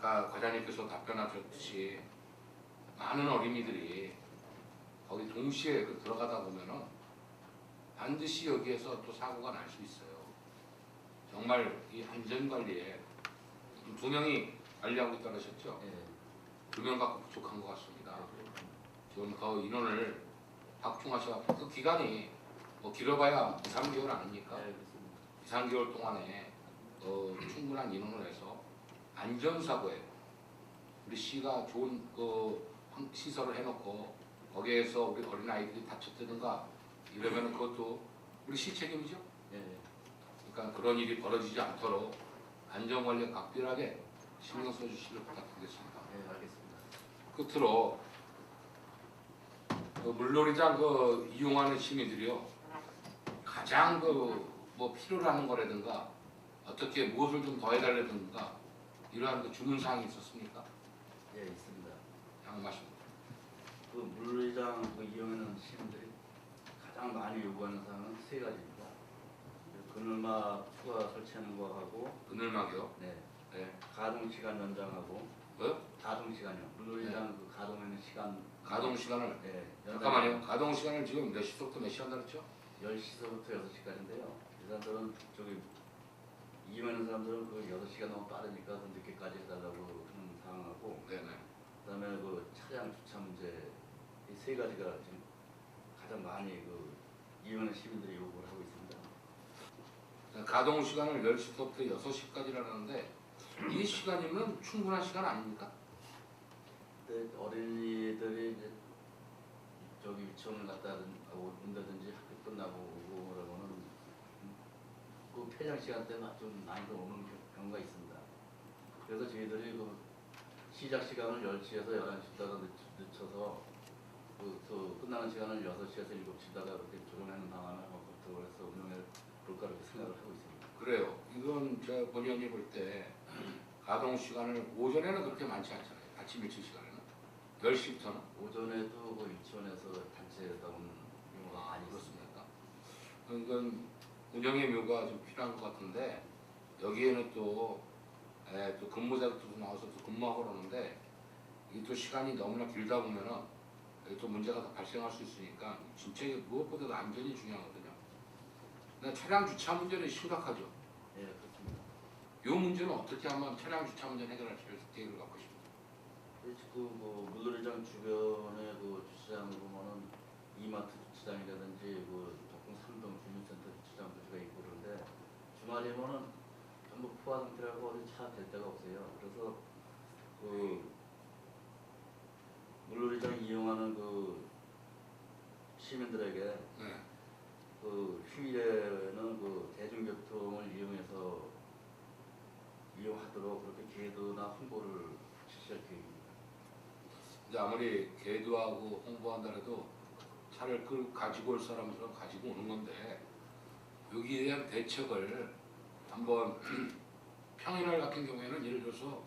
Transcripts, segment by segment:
아까 과장님께서 답변하셨듯이 많은 어린이들이 거기 동시에 그 들어가다 보면은 반드시 여기에서 또 사고가 날 수 있어요. 정말 이 안전 관리에 지금 두 명이 관리하고 있다고 하셨죠? 예. 두명 갖고 부족한 것 같습니다. 지금 그 인원을 확충하셔 그 기간이 뭐 길어봐야 2, 3개월 아닙니까? 네, 그렇습니다. 2, 3개월 동안에 어, 충분한 인원을 해서 안전사고에 우리 시가 좋은 그 환- 시설을 해놓고 거기에서 우리 어린아이들이 다쳤다든가 이러면 그것도 우리 시 책임이죠. 예. 그러니까 그런 일이 벌어지지 않도록 안전관리에 각별하게 신경 써주시길 부탁드리겠습니다. 예, 알겠습니다. 끝으로 그 물놀이장 그 이용하는 시민들이요 가장 그 뭐 필요로 하는 거라든가 어떻게 무엇을 좀 더 해달라든가 이러한 그 주문 사항이 있었습니까? 예, 있습니다. 양 말씀. 그 물놀이장 그 이용하는 시민들이 가장 많이 요구하는 사항은 세 가지입니다. 그 그늘막 추가 설치하는 거 하고, 그늘막이요. 네, 네. 가동 시간 연장하고, 뭐? 가동 시간이요. 물놀이장 그 가동하는 시간. 가동 시간을 네, 잠깐만요. 가동 시간을 지금 몇 시부터 몇 시간 그랬죠? 10시부터 6시까지인데요. 이 사람들은 저기 이 용하는 사람들은 그 6시가 너무 빠르니까 더 늦게까지 해달라고 하는 상황하고 네네. 그다음에 그 차량 주차 문제 이 세 가지가 지금 가장 많이 그 이용하는 시민들이 요구를 하고 있습니다. 가동 시간을 10시부터 6시까지라는데 이 시간이면 충분한 시간 아닙니까? 근데 어린이들이 저기 유치원을 갔다 온- 온다든지 학교 끝나고 오고 그러면은 그 폐장 시간 때는 좀 많이 더 오는 경- 경우가 있습니다. 그래서 저희들이 그 시작 시간을 10시에서 11시다가 늦춰서 그, 또 끝나는 시간을 6시에서 7시다가 그렇게 조정하는 방안을 검토를 해서 운영해 볼까 그렇게 생각을 하고 있습니다. 그래요. 이건 제가 본의원이 볼 때 가동 시간을 오전에는 그렇게 많지 않잖아요. 아침 일찍 시간에는 10시부터는 오전에도 그 유치원에서 단체에다 오는 경우가 많이 있습니다. 그건 운영의 묘가 좀 필요한 것 같은데 여기에는 또, 에, 또 근무자도 나와서 또 근무하고 그러는데 이게 또 시간이 너무나 길다 보면은 또 문제가 더 발생할 수 있으니까 진짜 이게 무엇보다도 안전이 중요하거든요. 근데 차량 주차 문제는 심각하죠. 예, 그렇습니다. 이 문제는 어떻게 하면 차량 주차 문제 해결할 계획을 갖고 싶습니다. 지금 뭐 물놀이장 주변에 그 주차장을 보면은 이마트 주차장이라든지 그 독공 삼동 주민센터 주차장 도시가 있고 그런데 주말이면은 전부 포화 상태라고 어디 차댈 데가 없어요. 그래서 그 물놀이장 이용하는 그 시민들에게 네. 그 휴일에는 그 대중교통을 이용해서 이용하도록 그렇게 계도나 홍보를 실시할 계획입니다. 이제 아무리 계도하고 홍보한다 해도 차를 끌 가지고 올 사람들은 가지고 오는 건데 여기에 대한 대책을 한번 평일날 같은 경우에는 예를 들어서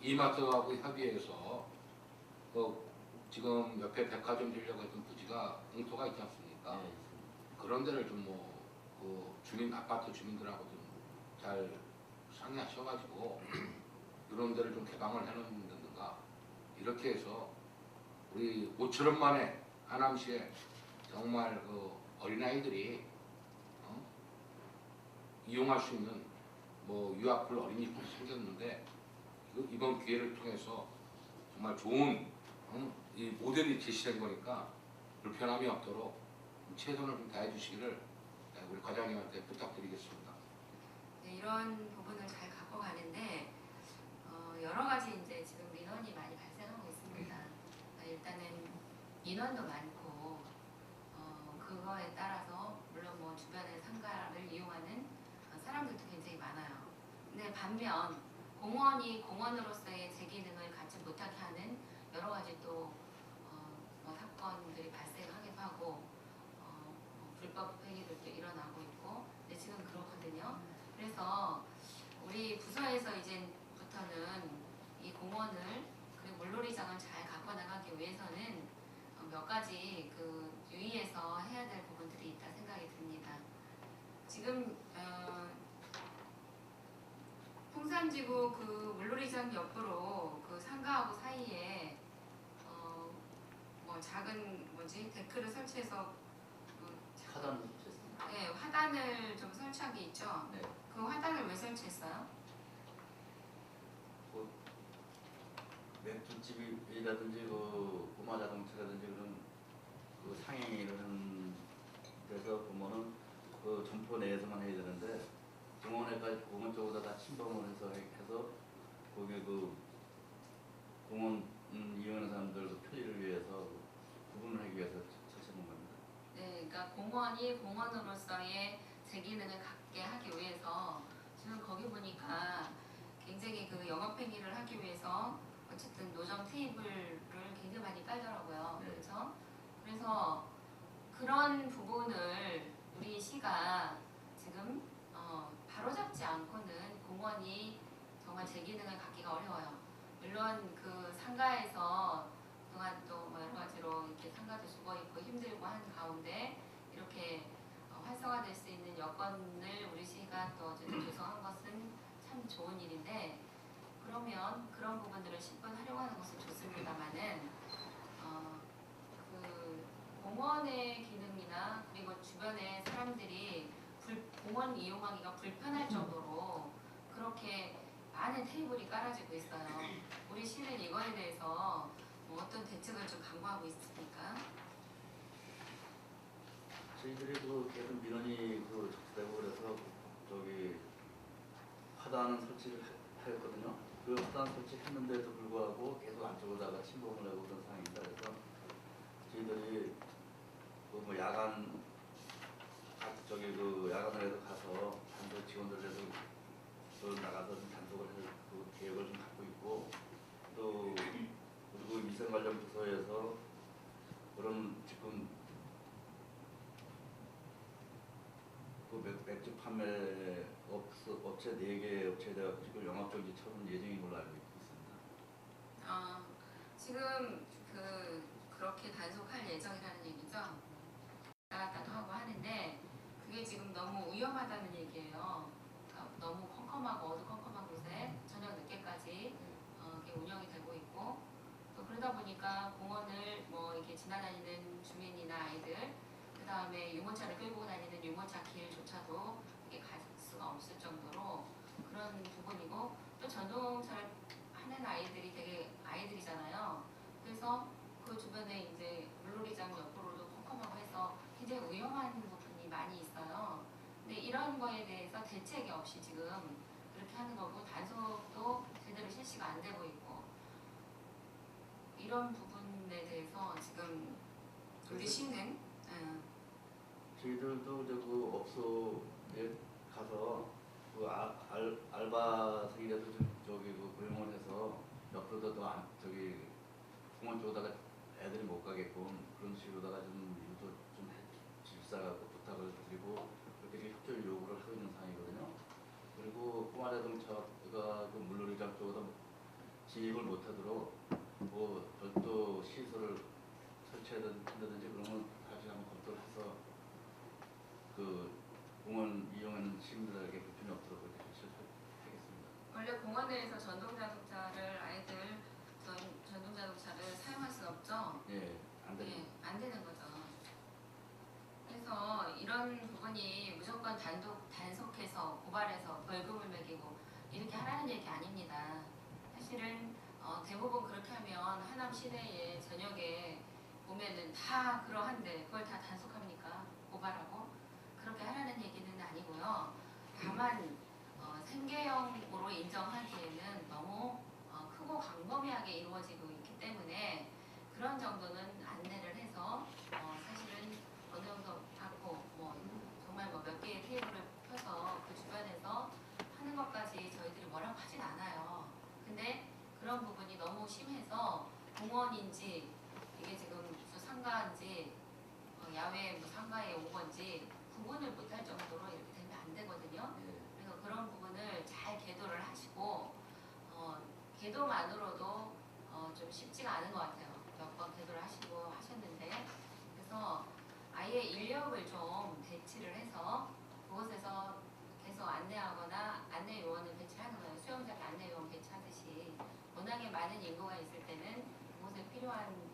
이마트하고 협의해서 그 지금 옆에 백화점 지려고 했던 부지가 공터가 있지 않습니까? 네. 그런 데를 좀뭐 그 주민 아파트 주민들하고 좀잘 상의하셔가지고 이런 데를 좀 개방을 해놓는다든가 이렇게 해서 우리 5천원 만에 하남시에 정말 그 어린아이들이 어? 이용할 수 있는 뭐 유아풀 어린이집이 생겼는데 이거 이번 기회를 통해서 정말 좋은 어? 이 모델이 제시된 거니까 불편함이 없도록 최선을 좀 다해 주시기를 네, 우리 과장님한테 부탁드리겠습니다. 네, 이런 부분을 잘 갖고 가는데 어, 여러 가지 이제 지금 민원이 많이 발생하고 있습니다. 아, 일단은 인원도 많고 어, 그거에 따라서 물론 뭐 주변의 상가를 이용하는 어, 사람들도 굉장히 많아요. 근데 반면 공원이 공원으로서의 제 기능을 갖지 못하게 하는 여러 가지 또 어, 뭐 사건들이 발생하기도 하고 어, 뭐 불법 행위들도 일어나고 있고 근데 지금 그렇거든요. 그래서 우리 부서에서 이제부터는 이 공원을 그리고 물놀이장을 잘 갖고 나가기 위해서는 어, 몇 가지 그 유의해서 해야 될 부분들이 있다 생각이 듭니다. 지금 어, 풍산지구 그 물놀이장 옆으로 상가하고 사이에 어, 뭐 작은 뭐지 데크를 설치해서 그 자- 하단 설치했습니다. 네, 화단을 좀 설치한 게 있죠. 네. 그 화단을 왜 설치했어요? 맥주집이라든지 그 꼬마 자동차라든지 그런 그 상행을 하는 데서 보면은 그 점포 내에서만 해야 되는데 공원에까지 공원 쪽으로 다 침범을 해서 해서 거기 그 공원 음, 이용하는 사람들 그 편의를 위해서 구분을 하기 위해서 설치한 겁니다. 네, 그러니까 공원이 공원으로서의 제 기능을 갖게 하기 위해서 지금 거기 보니까 굉장히 그 영업행위를 하기 위해서 어쨌든 노점 테이블을 굉장히 많이 깔더라고요. 네. 그렇죠? 그래서 그런 부분을 우리 시가 지금 어, 바로잡지 않고는 공원이 정말 제 기능을 갖기가 어려워요. 물론 그 상가에서 그동안 또뭐 여러 가지로 이렇게 상가도 죽어 있고 힘들고 한 가운데 이렇게 어, 활성화될 수 있는 여건을 우리 시가 또 어쨌든 조성한 것은 참 좋은 일인데 그러면 그런 부분들을 10분 활용하는 것은 좋습니다만은 공원의 기능이나 그리고 주변에 사람들이 불- 공원 이용하기가 불편할 정도로 그렇게 많은 테이블이 깔아지고 있어요. 우리 시는 이거에 대해서 뭐 어떤 대책을 좀 강구하고 있습니까? 저희들이 그 계속 민원이 그 접수되고 그래서 저기 화단 설치를 하- 하였거든요. 그 화단 설치했는데도 불구하고 계속 안쪽으로다가 침범을 하고 그런 상황입니다. 그래서 야간 아, 저기 그 야간을 해서 가서 단속 직원들 해서 또 나가서 좀 단속을 할그 계획을 좀 갖고 있고 또 그리고 위생 관련 부서에서 그런 지금 그 맥, 맥주 판매 업소, 업체 4개 업체에다가 지금 영업정지 처분 예정인 걸로 알고 있습니다. 어, 지금 그 그렇게 단속할 예정이라는 얘기죠. 나갔다도 하고 하는데 그게 지금 너무 위험하다는 얘기예요. 그러니까 너무 컴컴하고 어두컴컴한 곳에 저녁 늦게까지 어, 운영이 되고 있고 또 그러다 보니까 공원을 뭐 이렇게 지나다니는 주민이나 아이들 그 다음에 유모차를 끌고 다니는 유모차 길조차도 갈 수가 없을 정도로 그런 부분이고 또 전동차를 하는 아이들이 되게 아이들이잖아요. 그래서 그 주변에 이제 물놀이장 해서 굉장히 위험한 부분이 많이 있어요. 근데 이런 거에 대해서 대책이 없이 지금 그렇게 하는 거고 단속도 제대로 실시가 안 되고 있고 이런 부분에 대해서 지금 우리 시는 음, 저희들도 이제 그 업소에 가서 그 아, 알, 알바생이라도 좀 저기 그 고용을 해서 옆으로도 더 안, 저기 공원 쪽에다가 애들이 못 가게끔 그런 식으로다가 좀 유도 좀 해- 집사하고 부탁을 드리고 그렇게 협조를 요구를 하고 있는 상황이거든요. 그리고 꼬마 자동차가 그 물놀이장 쪽으로 진입을 못하도록 뭐 별도 시설을 설치한다든지 그런 건 다시 한번 검토를 해서 그 공원 이용하는 시민들에게 불편이 없도록 그렇게 실시하겠습니다. 원래 공원에서 전동 자동차를 아이들 전, 전동 자동차를 사용할 수는 없죠. 예, 안 됩니다. 예, 안 되는 거죠. 그래서 부분이 무조건 단독 단속해서 고발해서 벌금을 매기고 이렇게 하라는 얘기 아닙니다. 사실은 어, 대부분 그렇게 하면 하남 시내에 저녁에 보면은 다 그러한데 그걸 다 단속합니까? 고발하고 그렇게 하라는 얘기는 아니고요. 다만 어, 생계형으로 인정하기에는 너무 어, 크고 광범위하게 이루어지고 있기 때문에 그런 정도는 안내를 해서 안으로도 어, 좀 쉽지가 않은 것 같아요. 몇 번 계도를 하시고 하셨는데 그래서 아예 인력을 좀 배치를 해서 그곳에서 계속 안내하거나 안내 요원을 배치하는 거예요. 수영장 안내 요원 배치하듯이 워낙에 많은 인구가 있을 때는 그곳에 필요한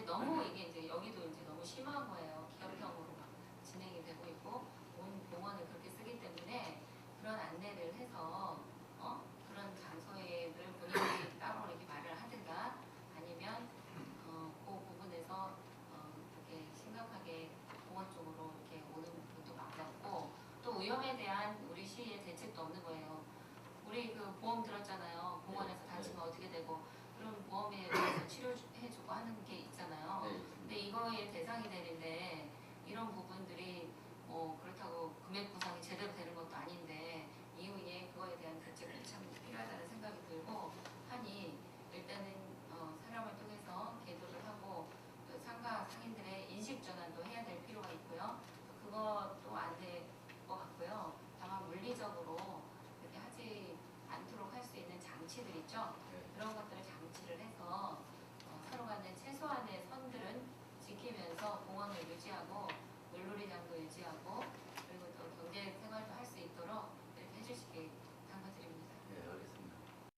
근데 너무 이게 이제 여기도 이제 너무 심한 거예요.